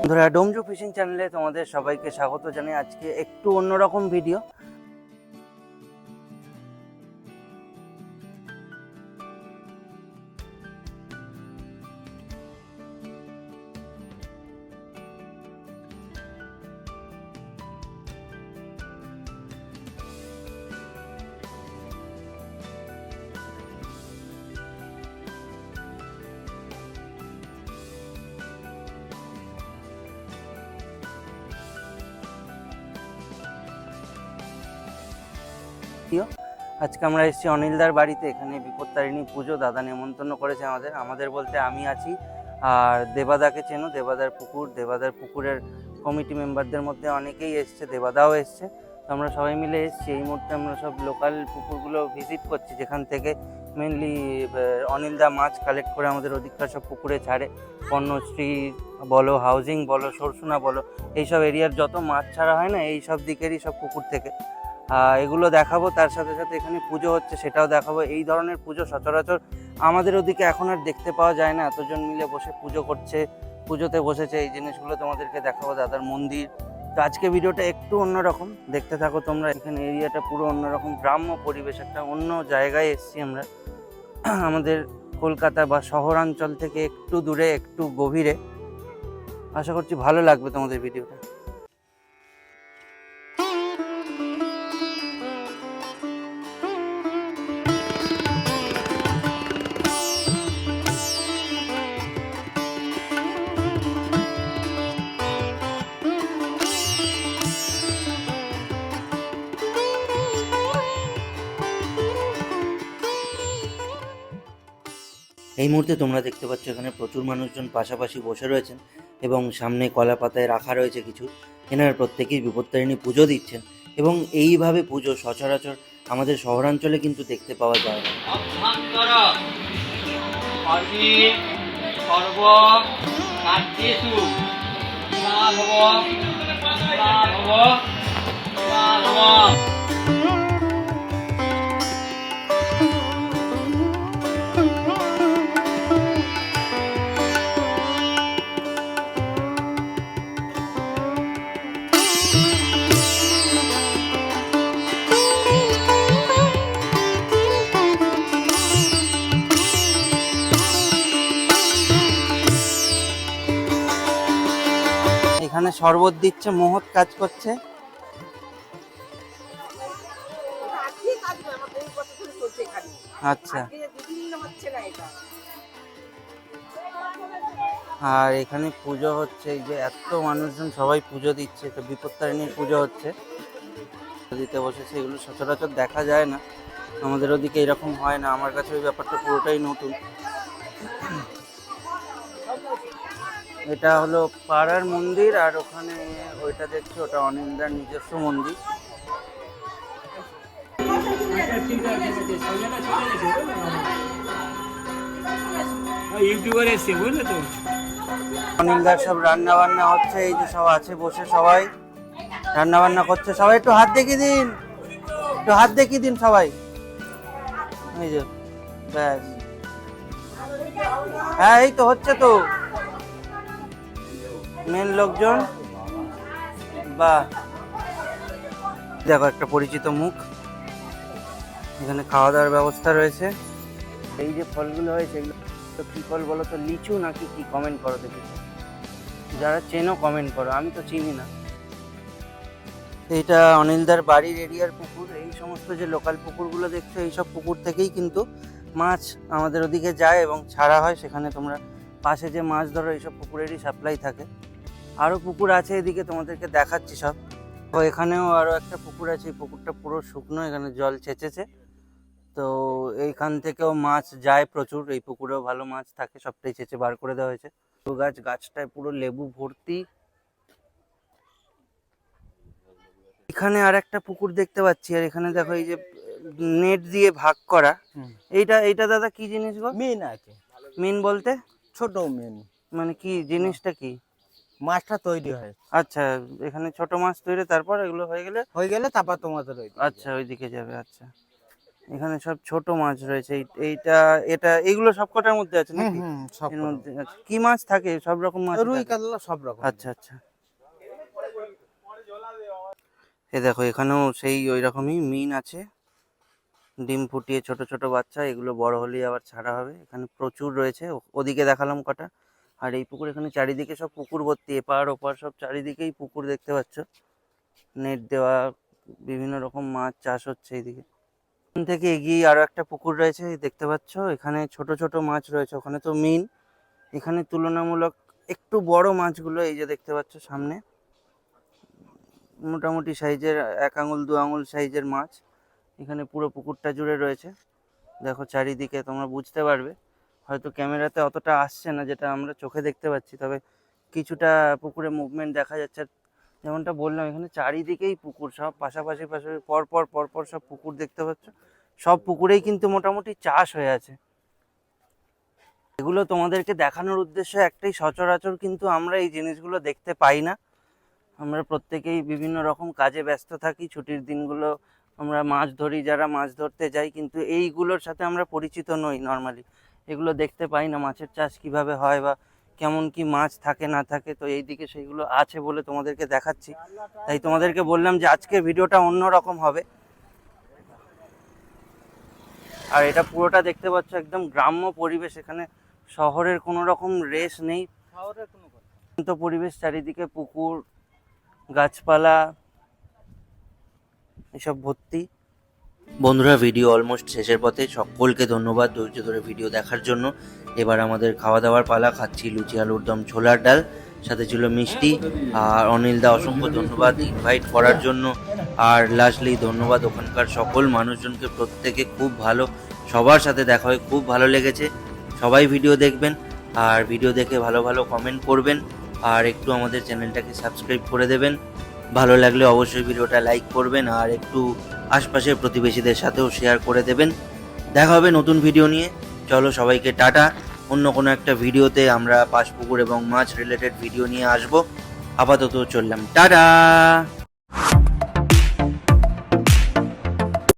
বন্ধুরা ডোমজু ফিশিং চ্যানেলে তোমাদের সবাইকে স্বাগত জানাই। আজকে একটু অন্যরকম ভিডিও আজকে আমরা এসেছি অনিলদার বাড়িতে, এখানে বিপত্তারিণী পুজো, দাদা নেমন্তন্ন করেছে আমাদের। আমাদের বলতে আমি আছি, আর দেবাদাকে চেনো, দেবাদার পুকুর। দেবাদার পুকুরের কমিটি মেম্বারদের মধ্যে অনেকেই এসছে, দেবাদাও এসছে। তো আমরা সবাই মিলে এসেছি। এই মুহূর্তে আমরা সব লোকাল পুকুরগুলো ভিজিট করছি, যেখান থেকে মেনলি অনিলদা মাছ কালেক্ট করে আমাদের অধিকার সব পুকুরে ছাড়ে। পণ্যশ্রী বলো হাউজিং বলো, সরসুনা বলো, এইসব এরিয়ার যত মাছ ছাড়া হয় না এই সব দিকেরই সব পুকুর থেকে। এগুলো দেখাবো, তার সাথে সাথে এখানে পুজো হচ্ছে, সেটাও দেখাবো। এই ধরনের পুজো সচরাচর আমাদের ওদিকে এখন আর দেখতে পাওয়া যায় না। এতজন মিলে বসে পুজো করছে, পুজোতে বসেছে, এই জিনিসগুলো তোমাদেরকে দেখাবো, দাদার মন্দির। তো আজকে ভিডিওটা একটু অন্যরকম। দেখতে থাকো তোমরা, এখানে এরিয়াটা পুরো অন্যরকম, গ্রাম্য পরিবেশ, একটা অন্য জায়গায় এসেছি আমরা। আমাদের কলকাতা বা শহরাঞ্চল থেকে একটু দূরে, একটু গভীরে। আশা করছি ভালো লাগবে তোমাদের ভিডিওটা। এই মুহূর্তে তোমরা দেখতে পাচ্ছ এখানে প্রচুর মানুষজন পাশাপাশি বসে রয়েছেন এবং সামনে কলা পাতায় রাখা রয়েছে কিছু। এনারা প্রত্যেকেই বিপত্তারিণী পুজো দিচ্ছেন এবং এইভাবে পুজো সচরাচর আমাদের শহরাঞ্চলে কিন্তু দেখতে পাওয়া যায় না। এখানে শরবত দিচ্ছে, মহৎ কাজ করছে। আচ্ছা। আর এখানে পুজো হচ্ছে, এই যে এত মানুষজন সবাই পুজো দিচ্ছে, তো বিপত্তারিণীর পুজো হচ্ছে দিতে বসেছে এগুলো সচরাচর দেখা যায় না আমাদের ওদিকে এরকম হয় না, আমার কাছে ওই ব্যাপারটা পুরোটাই নতুন এটা হলো পাড়ার মন্দির আর ওখানে ওইটা দেখছি, ওটা অনিন্দার নিজস্ব মন্দির। ইউটিউবার অনিন্দার সব রান্না বান্না হচ্ছে, এই যে সব আছে বসে সবাই। রান্না বান্না করছে সবাই, একটু হাত দেখিয়ে দিন। একটু হাত দেখিয়ে দিন সবাই। এই যে, ব্যাস। হ্যাঁ এই তো হচ্ছে তো। মেন লোকজন বা দেখো একটা পরিচিত মুখ। এখানে খাওয়া দাওয়ার ব্যবস্থা রয়েছে। এই যে ফলগুলো হয়েছে, এগুলো তো কি ফল বলো তো, লিচু নাকি কি? কমেন্ট করো দেখি। যারা চেনো কমেন্ট করো। আমি তো চিনি না। এইটা অনিলদার বাড়ির এরিয়ার পুকুর। এই সমস্ত যে লোকাল পুকুরগুলো দেখছ, এই সব পুকুর থেকেই কিন্তু মাছ আমাদের ওদিকে যায় এবং ছাড়া হয়। সেখানে তোমরা পাশে যে মাছ ধরো এইসব পুকুরেরই সাপ্লাই থাকে। আরও পুকুর আছে এদিকে তোমাদেরকে দেখাচ্ছি সব। তো এখানেও আরও একটা পুকুর আছে এই পুকুরটা পুরো শুকনো এখানে জল ছেঁচেছে। তো এইখান থেকেও মাছ যায় প্রচুর এই পুকুরেও ভালো মাছ থাকে সবটাই চেঁচে বার করে দেওয়া হয়েছে। লেবু গাছ গাছটায় পুরো লেবু ভর্তি। এখানে আর একটা পুকুর দেখতে পাচ্ছি আর এখানে দেখো এই যে নেট দিয়ে ভাগ করা। এইটা এইটা দাদা কি জিনিস গো মেন আছে। মিন বলতে? ছোট মেন। মানে কি জিনিসটা কি? মাছটা তৈরি হয়। আচ্ছা এখানে ছোট মাছ তৈরি তারপর এগুলো হয়ে গেলে? হয়ে গেলে তারপর তোমাদের ওই আচ্ছা ওইদিকে যাবে আচ্ছা। এখানে সব ছোট মাছ রয়েছে এই- এইটা এটা এগুলো সব কটার মধ্যে আছে নাকি? এর মধ্যে আছে কি মাছ থাকে? সব রকম মাছ রুই থাকে? কাতলা সব রকম। আচ্ছা আচ্ছা। এ দেখো এখানেও সেই ওই রকমই মিন আছে। ডিম ফুটিয়ে ছোট ছোট বাচ্চা এগুলো বড় হলেই আবার ছাড়া হবে। এখানে প্রচুর রয়েছে ও- ওদিকে দেখালাম কটা। আর এই পুকুর এখানে চারিদিকে সব পুকুর ভর্তি, এপার ওপার সব চারিদিকেই পুকুর দেখতে পাচ্ছ। নেট দেওয়া, বিভিন্ন রকম মাছ চাষ হচ্ছে এইদিকে। এখান থেকে এগিয়ে আরও একটা পুকুর রয়েছে দেখতে পাচ্ছ। এখানে ছোট ছোট মাছ রয়েছে, ওখানে তো মিন। এখানে তুলনামূলক একটু বড় মাছগুলো এই যে দেখতে পাচ্ছ সামনে। মোটামুটি সাইজের, এক আঙুল, দু আঙুল সাইজের মাছ। এখানে পুরো পুকুরটা জুড়ে রয়েছে। দেখো চারিদিকে তোমরা বুঝতে পারবে। হয়তো ক্যামেরাতে অতটা আসছে না, যেটা আমরা চোখে দেখতে পাচ্ছি। তবে কিছুটা পুকুরে মুভমেন্ট দেখা যাচ্ছে। যেমনটা বললাম, এখানে চারিদিকেই পুকুর, সব পাশাপাশি পাশাপাশি, পর পর পর পর সব পুকুর দেখতে পাচ্ছ। সব পুকুরেই কিন্তু মোটামুটি চাষ হয়ে আছে। এগুলো তোমাদেরকে দেখানোর উদ্দেশ্য একটাই, সচরাচর কিন্তু আমরা এই জিনিসগুলো দেখতে পাই না। আমরা প্রত্যেকেই বিভিন্ন রকম কাজে ব্যস্ত থাকি, ছুটির দিনগুলো আমরা মাছ ধরি, যারা মাছ ধরতে যাই, কিন্তু এইগুলোর সাথে আমরা পরিচিত নই নর্মালি এগুলো দেখতে পাই না মাছের চাষ কীভাবে হয় বা কেমন কি মাছ থাকে, না থাকে। তো এই দিকে সেইগুলো আছে বলে তোমাদেরকে দেখাচ্ছি। তাই তোমাদেরকে বললাম যে আজকের ভিডিওটা অন্য রকম হবে। আর এটা পুরোটা দেখতে পাচ্ছ একদম গ্রাম্য পরিবেশ, এখানে শহরের কোনো রকম রেস নেই। শান্ত পরিবেশ, চারিদিকে পুকুর, গাছপালা, এসব ভর্তি। বন্ধুরা ভিডিও অলমোস্ট শেষের পথে সকলকে ধন্যবাদ ধৈর্য ধরে ভিডিও দেখার জন্য। এবার আমাদের খাওয়া দাওয়ার পালা, খাচ্ছি লুচি, আলুর দম, ছোলার ডাল, সাথে ছিল মিষ্টি আর অনিল দা, অসংখ্য ধন্যবাদ ইনভাইট করার জন্য। আর লাস্টলি ধন্যবাদ ওখানকার সকল মানুষজনকে, প্রত্যেকে খুব ভালো, সবার সাথে দেখা হয় খুব ভালো লেগেছে। সবাই ভিডিও দেখবেন আর ভিডিও দেখে ভালো ভালো কমেন্ট করবেন আর একটু আমাদের চ্যানেলটাকে সাবস্ক্রাইব করে দেবেন। ভালো লাগলে অবশ্যই ভিডিওটা লাইক করবেন আর একটু আশপাশের প্রতিবেশীদের সাথেও শেয়ার করে দেবেন। দেখা হবে নতুন ভিডিও নিয়ে। চলো সবাইকে টাটা। অন্য কোনো একটা ভিডিওতে আমরা পাশপুকুর এবং মাছ রিলেটেড ভিডিও নিয়ে আসব। আপাতত চললাম। টাটা!